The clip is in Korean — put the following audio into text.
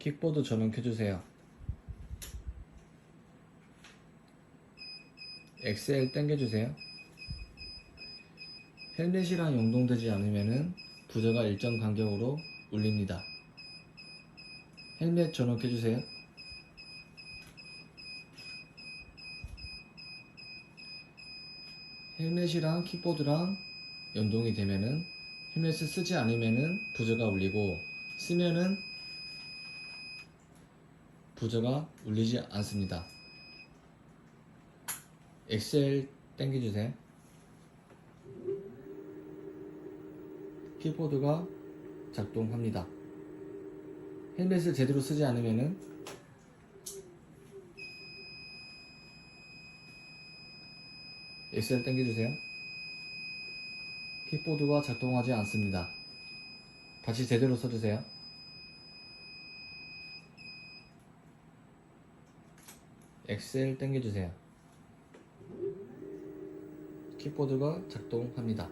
킥보드 전원 켜주세요. 엑셀 당겨주세요. 헬멧이랑 연동되지 않으면은 부저가 일정 간격으로 울립니다. 헬멧 전원 켜주세요. 헬멧이랑 킥보드랑 연동이 되면은 헬멧을 쓰지 않으면은 부저가 울리고 쓰면은 부저가 울리지 않습니다. 엑셀 당겨주세요. 키보드가 작동합니다. 헬멧을 제대로 쓰지 않으면은 엑셀 당겨주세요. 키보드가 작동하지 않습니다. 다시 제대로 써주세요. 엑셀 당겨주세요. 키보드가 작동합니다.